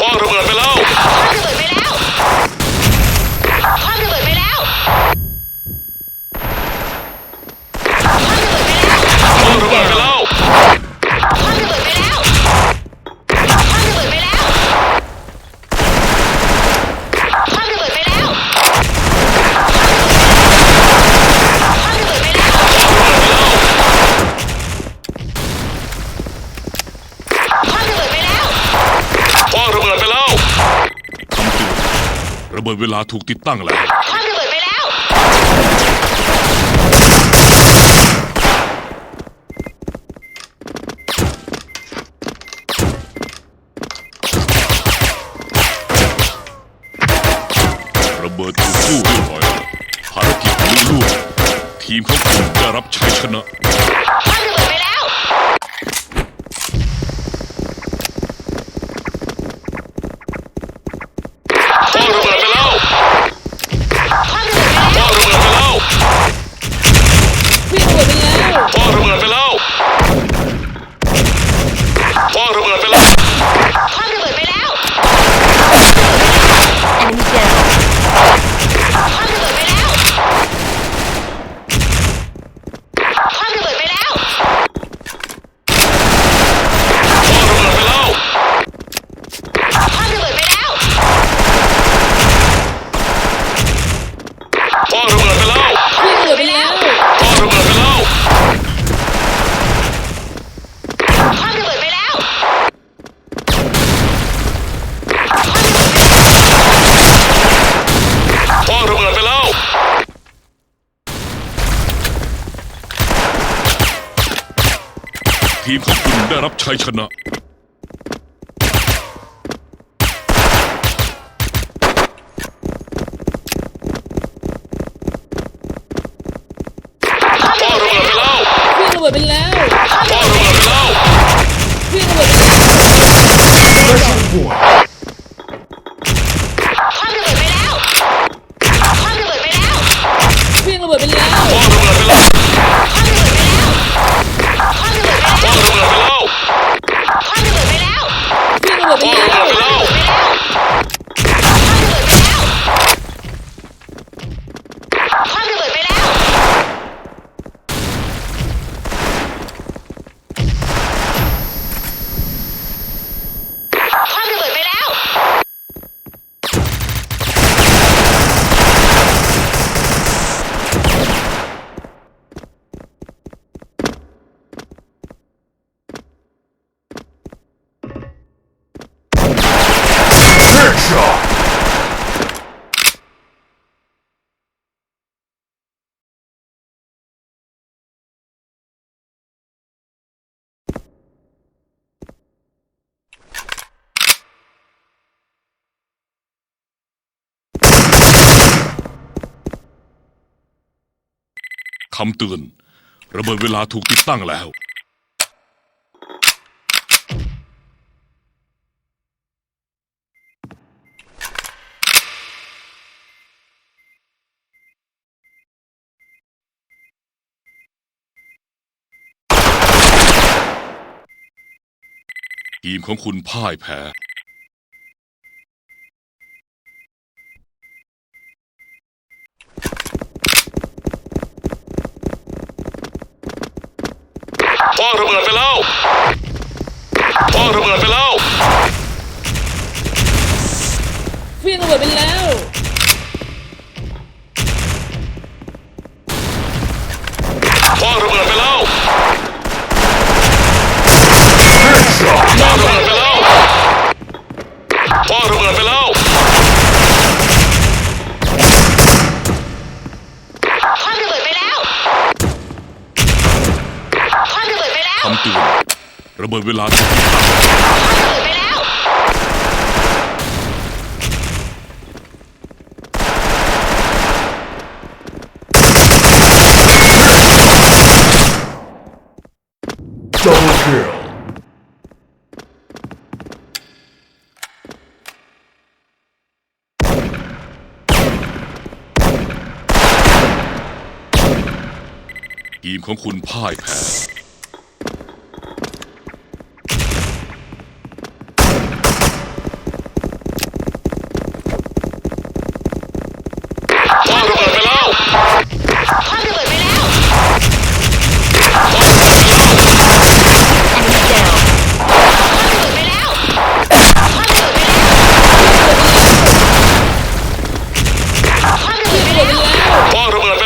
พ่อระเบิดไปแล้ว ระเบิดเวลาถูกติดตั้งแล้วคว้าระเบิดไปแล้ว ระเบิดถูกสู้เรียบร้อยแภารกิจลุล่วงทีมของคุณได้รับชัยชนะ ชัยชนะฟีนโรเบิร์ตไปแล้ว พ่อรเบิรื่ไปแล้ว Special รเบิระเไปแล้วเครื่รเบิระเบิดไปแล้ว Bora! คำเตือน ระเบิดเวลาถูกติดตั้งแล้ว ทีมของคุณพ่ายแพ้ ระเบิดเวลาไปแล้ว Double kill. ทีมของคุณพ่ายแพ้ பாருங்கள்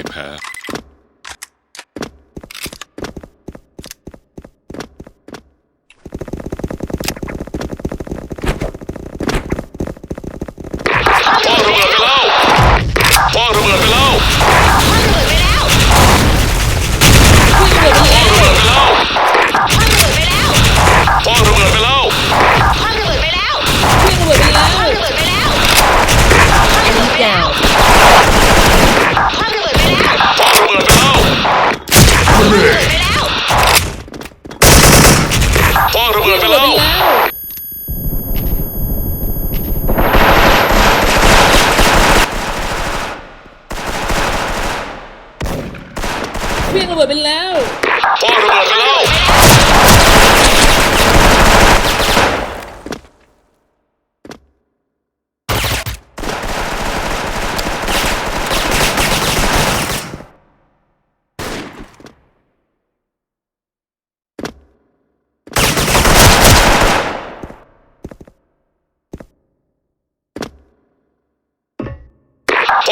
ายแพ้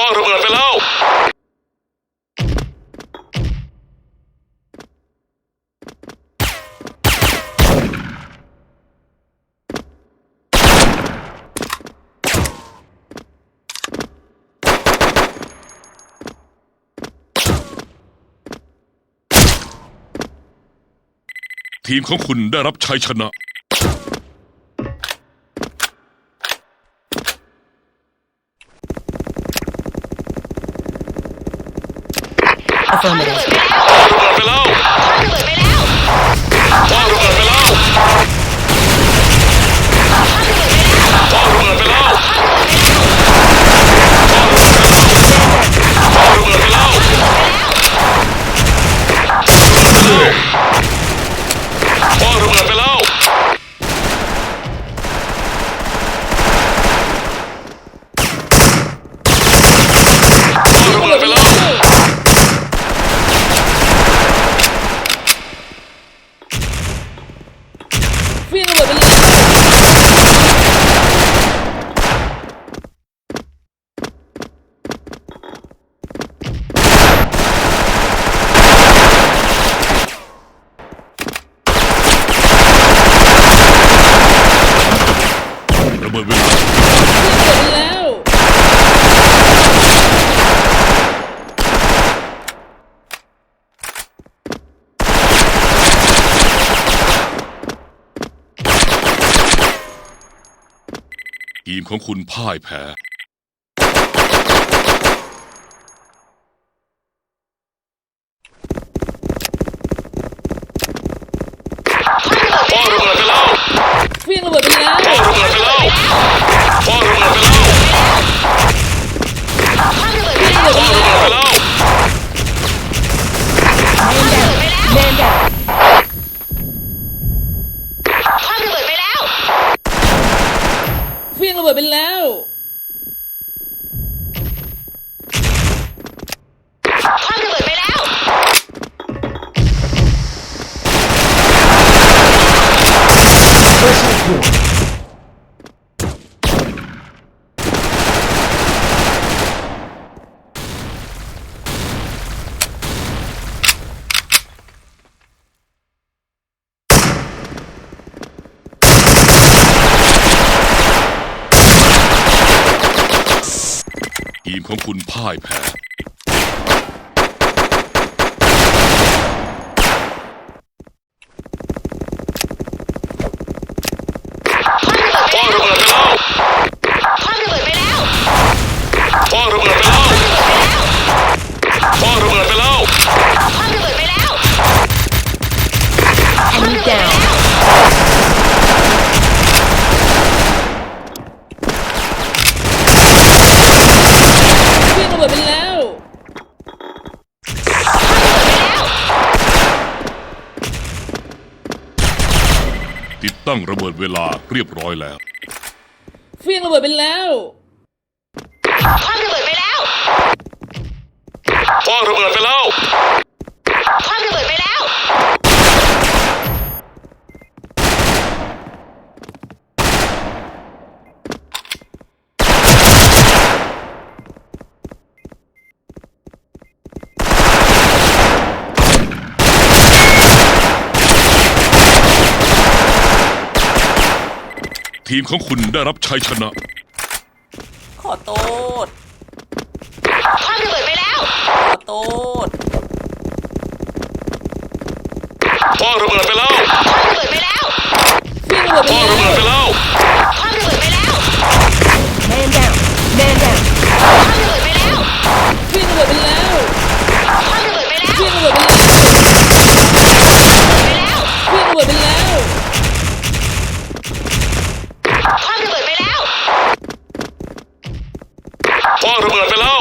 พ่อระเบิดไปแล้วทีมของคุณได้รับชัยชนะ そう。 ทีมของคุณพ่ายแพ้ ของคุณพ่ายแพ้ ตั้งระเบิดเวลาเรียบร้อยแล้ว เฟี้ยงระเบิดไปแล้ว คว้างระเบิดไปแล้ว คว้างระเบิดไปแล้ว คว้างระเบิดไปแล้ว ทีมของคุณได้รับชัยชนะ ขอโทษคว้างระเบิดไปแล้ว ขอโทษคว้างระเบิดไปแล้วคว้างระเบิดไปแล้วเฟี้ยงระเบิดไปคว้างแล้ระเบิดวไปแล้วคว้างระเบิดไปแล้ว Man down Man down คว้างระเบิดไปแล้ว เฟี้ยงระเบิดไปแล้ว คว้างระเบิดไปแล้ว เฟี้ยงระเบิดไปแล้ว ไปแล้ว เฟี้ยงระเบิดไปแล้ว คว้างระเบิดไปแล้ว คว้างระเบิดไปแล้ว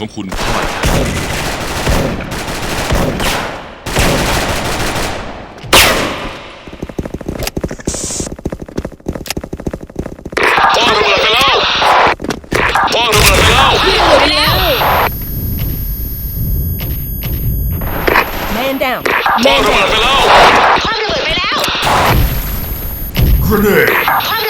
ของคุณพ่ายคว้างระเบิดไปแล้วคว้างระเบิดไปแล้วเฟี้ยงระเบิดไปแล้ว Man down คว้าง Man ระเบิด down ไปแล้วคว้างระเบิดไปแล้ว Grenade! คว้างระเบิดไปแล้ว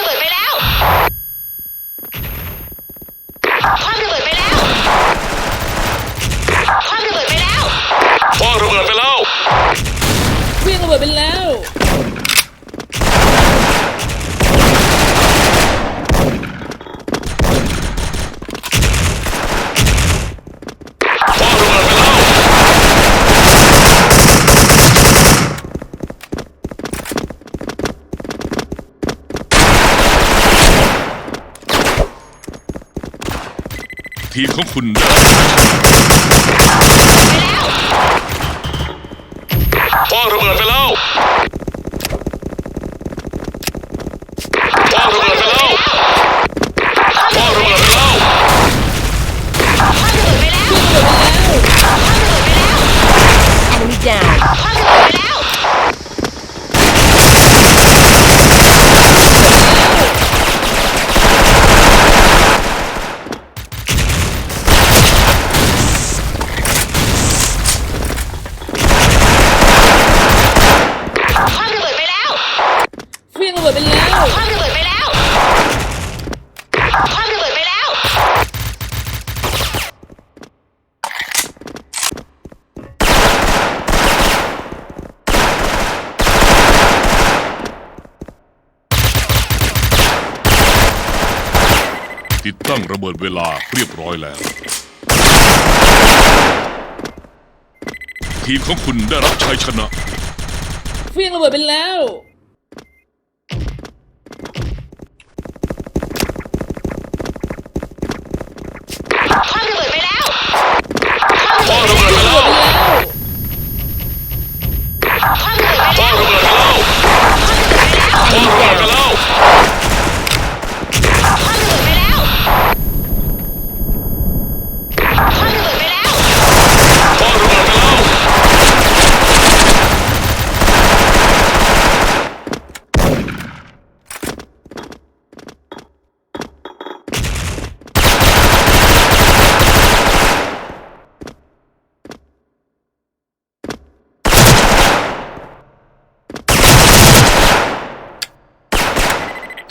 บิดไปแล้วคว้างระเบิดไปแล้ว ทีมของคุณได้รับชัยชนะคว้างระเบิดไปแล้วคว้างระเบิดไปแล้วคว้างระเบิดไปแล้วคว้างระเบิดไปแล้วเฟี้ยงระเบิดไปแล้ว Enemy down คว้างระเบิดไปแล้ว คว้างระเบิดไปแล้ว เฟี้ยงระเบิดไปแล้ว คว้างระเบิดไปแล้วคว้างระเบิดไปแล้ว ติดตั้งระเบิดเวลาเรียบร้อยแล้ว ทีมของคุณได้รับชัยชนะ เฟี้ยงระเบิดไปแล้ว คว้างระเบิดไปแล้วคว้างระเบิดไปเฟี้ยงระแล้เบิวดไปแล้วคว้างระเบิดไปคแล้ว้างวระเบิดไปแล้วคว้างระเบิดไปแล้ว คว้างระเบิดไปแล้ว คว้างระเบิดไปแล้ว ค